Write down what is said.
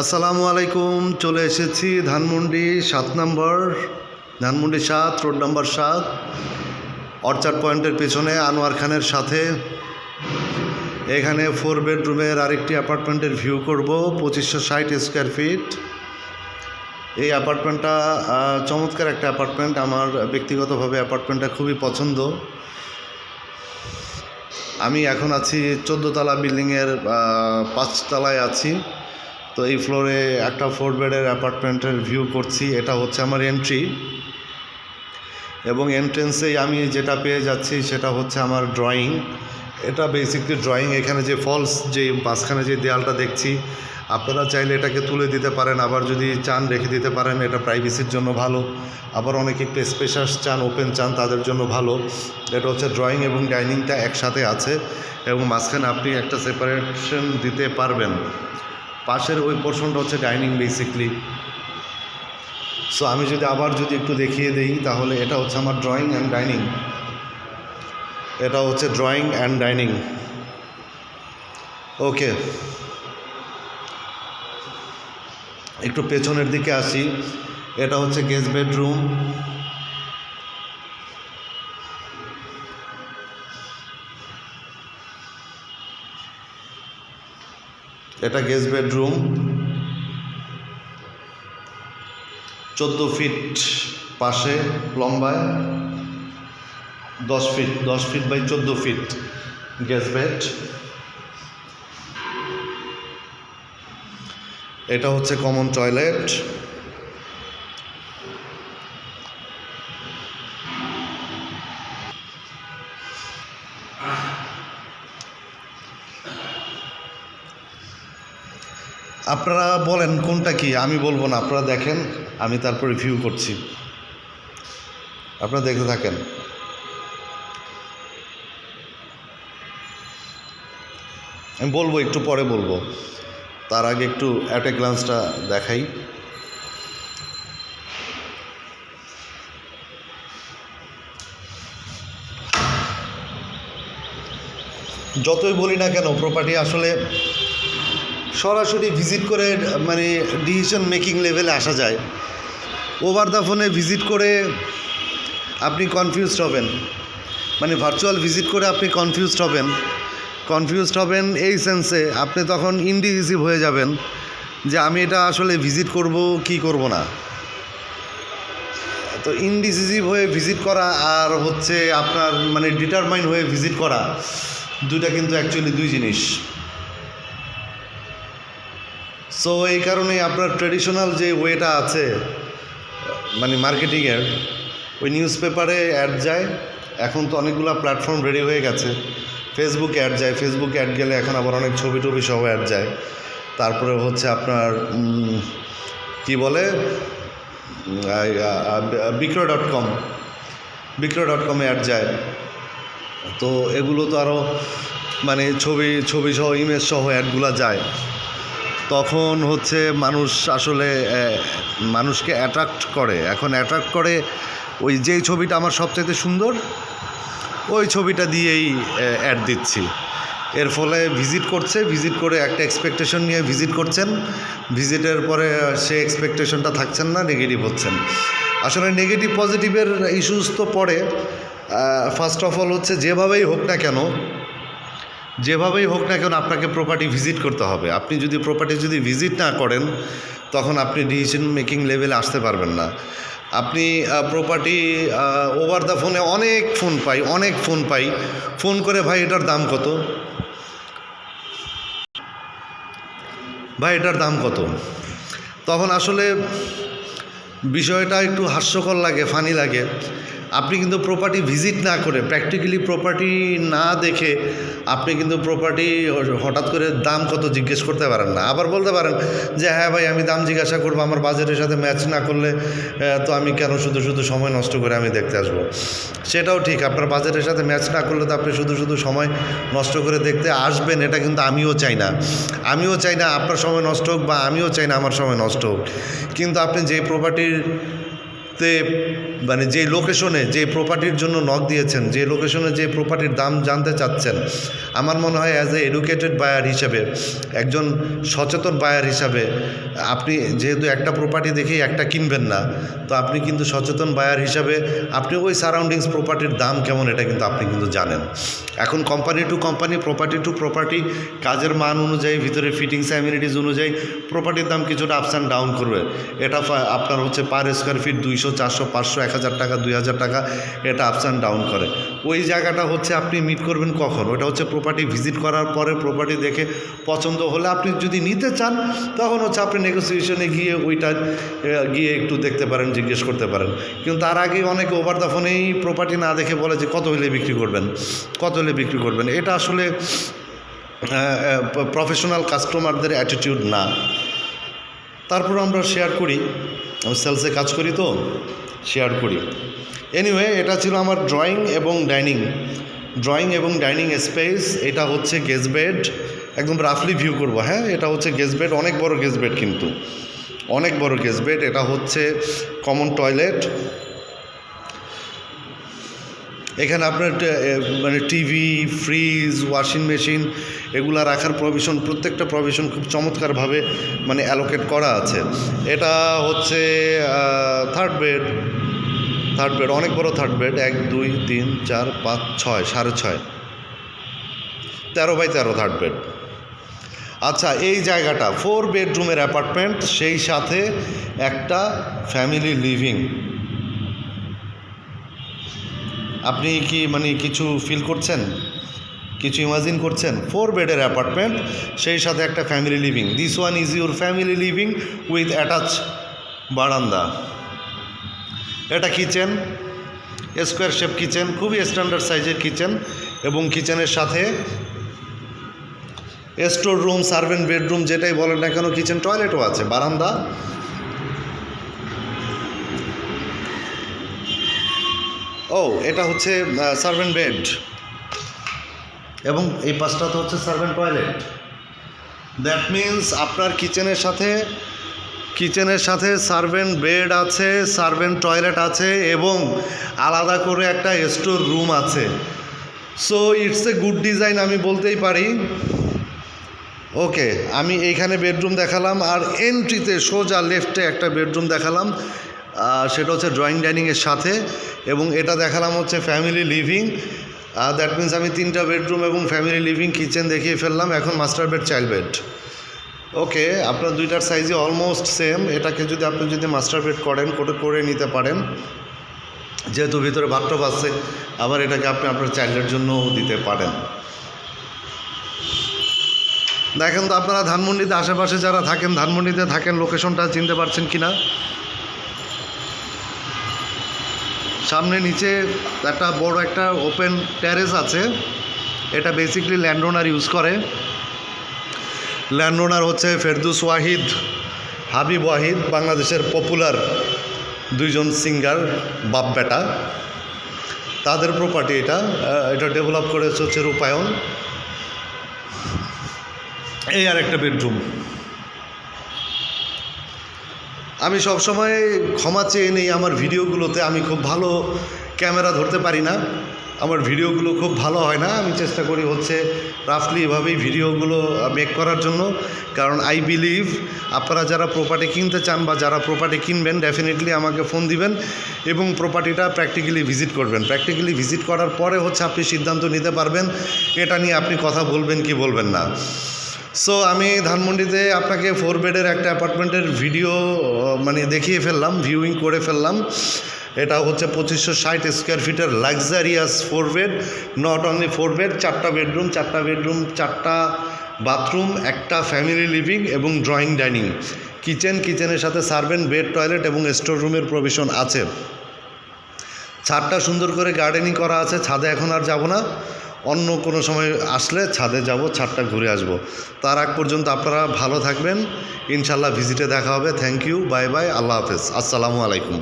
আসসালামু আলাইকুম, চলে এসেছি ধানমন্ডি সাত নম্বর, ধানমন্ডি সাত, রোড নম্বর সাত অর্চার্ড পয়েন্টের পেছনে আনোয়ার খানের সাথে। এখানে ফোর বেডরুমের আরেকটি অ্যাপার্টমেন্টের ভিউ করব, পঁচিশশো ষাট স্কোয়ার ফিট এই অ্যাপার্টমেন্টটা চমৎকার একটা অ্যাপার্টমেন্ট আমার ব্যক্তিগতভাবে অ্যাপার্টমেন্টটা খুবই পছন্দ। আমি এখন আছি চোদ্দোতলা বিল্ডিংয়ের পাঁচতলায় আছি। তো এই ফ্লোরে একটা ফোর বেডের অ্যাপার্টমেন্টের ভিউ করছি, এটা হচ্ছে আমার এন্ট্রি এবং এন্ট্রেন্সেই আমি যেটা পেয়ে যাচ্ছি সেটা হচ্ছে আমার ড্রয়িং এটা বেসিকলি ড্রয়িং এখানে যে ফলস যে মাঝখানে যে দেয়ালটা দেখছি, আপনারা চাইলে এটাকে তুলে দিতে পারেন, আবার যদি চান রেখে দিতে পারেন, এটা প্রাইভেসির জন্য ভালো। আবার অনেকে একটু স্পেশাস চান ওপেন চান, তাদের জন্য ভালো। এটা হচ্ছে ড্রয়িং এবং ডাইনিংটা একসাথে আছে এবং মাঝখানে আপনি একটা সেপারেশন দিতে পারবেন। পাশের ওই পোর্শনটা হচ্ছে ডাইনিং বেসিকলি সো আমি যদি আবার যদি একটু দেখিয়ে দেই, তাহলে এটা হচ্ছে আমার ড্রয়িং অ্যান্ড ডাইনিং এটা হচ্ছে ড্রয়িং অ্যান্ড ডাইনিং ওকে একটু পেছনের দিকে আসি। এটা হচ্ছে গেস্ট বেডরুম এটা গেস্ট বেডরুম চোদ্দ ফিট পাশে, লম্বায়। দশ ফিট দশ ফিট বাই চোদ্দ ফিট গ্যাস বেড এটা হচ্ছে কমন টয়লেট আপনারা বলেন কোনটা কি? আমি বলব না। আপনারা দেখেন, আমি তারপর রিভিউ করছি। আপনারা দেখতে থাকেন। আমি বলব, একটু পরে বলব। তার আগে একটু অ্যাট এ গ্লান্সটা দেখাই। যতই বলি না কেন প্রপার্টি আসলে সরাসরি ভিজিট করে মানে ডিসিশন মেকিং লেভেলে আসা যায়। ওভার দ্য ফোনে ভিজিট করে আপনি কনফিউজড হবেন। মানে ভার্চুয়াল ভিজিট করে আপনি কনফিউজড হবেন। কনফিউজড হবেন এই সেন্সে আপনি তখন ইনডিসিভ হয়ে যাবেন যে আমি এটা আসলে ভিজিট করব কি করব না। তো ইনডিসিজিভ হয়ে ভিজিট করা আর হচ্ছে আপনার মানে ডিটারমাইন হয়ে ভিজিট করা, দুইটা কিন্তু অ্যাকচুয়ালি দুই জিনিস। সো এই কারণেই আপনার ট্রেডিশনাল যে ওয়েটা আছে মানে মার্কেটিংয়ের, ওই নিউজ পেপারে অ্যাড যায়। এখন তো অনেকগুলো প্ল্যাটফর্ম রেডি হয়ে গেছে। ফেসবুকে অ্যাড যায়। ফেসবুকে অ্যাড গেলে এখন আবার অনেক ছবি টবি সহ অ্যাড যায়। তারপরে হচ্ছে আপনার কি বলে? বিক্রয় ডট কম বিক্রয় ডট কমে অ্যাড যায়। তো এগুলো তো আরও মানে ছবি ছবি সহ ইমেজ সহ অ্যাডগুলো যায়। তখন হচ্ছে মানুষ আসলে মানুষকে অ্যাট্রাক্ট করে। এখন অ্যাট্রাক্ট করে ওই যেই ছবিটা আমার সবচাইতে সুন্দর, ওই ছবিটা দিয়েই অ্যাড দিচ্ছি। এর ফলে ভিজিট করছে ভিজিট করে একটা এক্সপেকটেশন নিয়ে ভিজিট করছেন। ভিজিটের পরে সে এক্সপেকটেশনটা থাকছেন না নেগেটিভ হচ্ছেন। আসলে নেগেটিভ পজিটিভের ইস্যুস তো পড়ে। ফার্স্ট অফ অল হচ্ছে যেভাবেই হোক না কেন যেভাবেই হোক না কেন আপনাকে প্রপার্টি ভিজিট করতে হবে। আপনি যদি প্রপার্টি যদি ভিজিট না করেন, তখন আপনি ডিসিশন মেকিং লেভেলে আসতে পারবেন না। আপনি প্রপার্টি ওভার দ্য ফোনে অনেক ফোন পাই, অনেক ফোন পাই। ফোন করে, ভাই, এটার দাম কত? ভাই, এটার দাম কত? তখন আসলে বিষয়টা একটু হাস্যকর লাগে ফানি লাগে। আপনি কিন্তু প্রপার্টি ভিজিট না করে প্র্যাকটিক্যালি প্রপার্টি না দেখে আপনি কিন্তু প্রপার্টি হঠাৎ করে দাম কত জিজ্ঞেস করতে পারেন না। আবার বলতে পারেন যে হ্যাঁ ভাই, আমি দাম জিজ্ঞাসা করব, আমার বাজেটের সাথে ম্যাচ না করলে তো আমি কেন শুধু শুধু সময় নষ্ট করে আমি দেখতে আসব? সেটাও ঠিক, আপনার বাজেটের সাথে ম্যাচ না করলে তো আপনি শুধু শুধু সময় নষ্ট করে দেখতে আসবেন, এটা কিন্তু আমিও চাই না। আমিও চাই না আপনার সময় নষ্ট হোক বা আমিও চাই না আমার সময় নষ্ট হোক। কিন্তু আপনি যে প্রপার্টির তে মানে যে লোকেশনে যে প্রপার্টির জন্য নক দিয়েছেন, যে লোকেশনে যে প্রপার্টির দাম জানতে চাচ্ছেন, আমার মনে হয় অ্যাজ এ এডুকেটেড বায়ার হিসাবে, একজন সচেতন বায়ার হিসাবে, আপনি যেহেতু একটা প্রপার্টি দেখেই একটা কিনবেন না, তো আপনি কিন্তু সচেতন বায়ার হিসাবে, আপনি ওই সারাউন্ডিংস প্রপার্টির দাম কেমন এটা কিন্তু আপনি কিন্তু জানেন। এখন company to company property to property কাজের মান অনুযায়ী, ভিতরে ফিটিংস অ্যামিনিটিস অনুযায়ী প্রপার্টির দাম কিছুটা আপস অ্যান্ড ডাউন করবে। এটা আপনার হচ্ছে পার স্কোয়ার ফিট দুইশো চারশো, পাঁচশো, এক হাজার টাকা, দুই হাজার টাকা এটা আপস অ্যান্ড ডাউন করে। ওই জায়গাটা হচ্ছে আপনি মিট করবেন কখন? ওটা হচ্ছে প্রপার্টি ভিজিট করার পরে প্রপার্টি দেখে পছন্দ হলে আপনি যদি নিতে চান, তখন হচ্ছে আপনি নেগোসিয়েশনে গিয়ে ওইটা গিয়ে একটু দেখতে পারেন, জিজ্ঞেস করতে পারেন। কিন্তু তার আগে অনেকে ওভার দ্য ফোনেই প্রপার্টি না দেখে বলে যে, কত হলে বিক্রি করবেন? কত হলে বিক্রি করবেন? এটা আসলে প্রফেশনাল কাস্টমারদের অ্যাটিটিউড না। তারপর আমরা শেয়ার করি। আমি সেলসে কাজ করি তো শেয়ার করি। এনিওয়ে এটা ছিল আমার ড্রয়িং এবং ডাইনিং ড্রয়িং এবং ডাইনিং স্পেস এটা হচ্ছে গেজবেড একদম রাফলি ভিউ করব হ্যাঁ? এটা হচ্ছে গেজ বেড অনেক বড় গেজবেড কিন্তু। অনেক বড় গেজ বেড এটা হচ্ছে কমন টয়লেট এখানে আপনার মানে টিভি, ফ্রিজ, ওয়াশিং মেশিন এগুলা রাখার প্রভিশন, প্রত্যেকটা প্রভিশন খুব চমৎকারভাবে মানে অ্যালোকেট করা আছে। এটা হচ্ছে থার্ড বেড থার্ড বেড অনেক বড় থার্ড বেড এক, দুই, তিন, চার, পাঁচ, ছয়, সাড়ে ছয়। তেরো বাই তেরো থার্ড বেড আচ্ছা এই জায়গাটা ফোর বেডরুমের অ্যাপার্টমেন্ট সেই সাথে একটা ফ্যামিলি লিভিং আপনি কি মানে কিছু ফিল করছেন? কিছু ইমাজিন করছেন? ফোর বেডের অ্যাপার্টমেন্ট সেই সাথে একটা family living this one is your family living with attach বারান্দা। এটা কিচেন স্কোয়ার শেপ কিচেন খুবই স্ট্যান্ডার্ড সাইজের কিচেন এবং কিচেনের সাথে স্টোর রুম সার্ভেন্ট বেডরুম যেটাই বলেন না কেন কিচেন টয়লেটও আছে, বারান্দা। ও, এটা হচ্ছে সার্ভেন্ট বেড এবং এই পাশটা তো হচ্ছে সার্ভেন্ট টয়লেট দ্যাট মিন্স আপনার কিচেনের সাথে কিচেনের সাথে সার্ভেন্ট বেড আছে সার্ভেন্ট টয়লেট আছে, এবং আলাদা করে একটা স্টোর রুম আছে। So it's a good design আমি বলতেই পারি। ওকে আমি এইখানে বেডরুম দেখালাম, আর এন্ট্রিতে সোজা লেফটে একটা বেডরুম দেখালাম। সেটা হচ্ছে ড্রয়িং ডাইনিংয়ের সাথে এবং এটা দেখালাম হচ্ছে ফ্যামিলি লিভিং দ্যাট মিন্স আমি তিনটা বেডরুম এবং ফ্যামিলি লিভিং কিচেন দেখিয়ে ফেললাম, এখন master bed child bed okay আপনার দুইটার সাইজই অলমোস্ট সেম এটাকে যদি আপনি যদি মাস্টার বেড করেন, করে করে নিতে পারেন, যেহেতু ভিতরে বাথটব আছে, আবার এটাকে আপনি আপনার চাইল্ডের জন্যও দিতে পারেন। দেখেন তো আপনারা ধানমন্ডিতে আশেপাশে যারা থাকেন, ধানমন্ডিতে থাকেন লোকেশনটা চিনতে পারছেন কি না সামনে নিচে একটা বড় একটা ওপেন ট্যারেস আছে। এটা বেসিকলি ল্যান্ড ওনার ইউজ করে। ল্যান্ড ওনার হচ্ছে ফেরদুস ওয়াহিদ হাবিব ওয়াহিদ বাংলাদেশের পপুলার দুইজন সিঙ্গার বাপ বেটা। তাদের প্রপার্টি এটা এটা ডেভেলপ করেছে হচ্ছে রূপায়ণ। এই আর একটা বেডরুম আমি সবসময় ক্ষমা চেয়ে নেই আমার ভিডিওগুলোতে। আমি খুব ভালো ক্যামেরা ধরতে পারি না। আমার ভিডিওগুলো খুব ভালো হয় না। আমি চেষ্টা করি হচ্ছে রাফলি এভাবেই ভিডিওগুলো মেক করার জন্য। কারণ আই বিলিভ আপনারা যারা প্রপার্টি কিনতে চান বা যারা প্রপার্টি কিনবেন ডেফিনেটলি আমাকে ফোন দিবেন এবং প্রপার্টিটা প্র্যাকটিক্যালি ভিজিট করবেন। প্র্যাকটিক্যালি ভিজিট করার পরে হচ্ছে আপনি সিদ্ধান্ত নিতে পারবেন। এটা নিয়ে আপনি কথা বলবেন কি বলবেন না। সো আমি ধানমন্ডিতে আপনাকে ফোর বেডের একটা অ্যাপার্টমেন্টের ভিডিও মানে দেখিয়ে ফেললাম ভিউইং করে ফেললাম। এটা হচ্ছে পঁচিশশো ষাট স্কোয়ার ফিটের luxurious four bed not only four bed চারটা বেডরুম চারটা বেডরুম চারটা বাথরুম একটা ফ্যামিলি লিভিং এবং ড্রয়িং ডাইনিং কিচেন কিচেনের সাথে সার্ভেন্ট বেড টয়লেট এবং স্টোর রুমের প্রভিশন আছে। ছাদটা সুন্দর করে গার্ডেনিং করা আছে, ছাদে এখন আর যাব না। অন্য কোনো সময় আসলে ছাদে যাব, ছাদটা ঘুরে আসব। তার আগ পর্যন্ত আপনারা ভালো থাকবেন। ইনশাল্লাহ ভিজিটে দেখা হবে। থ্যাংক ইউ বাই বাই আল্লাহ হাফেজ। আসসালামু আলাইকুম।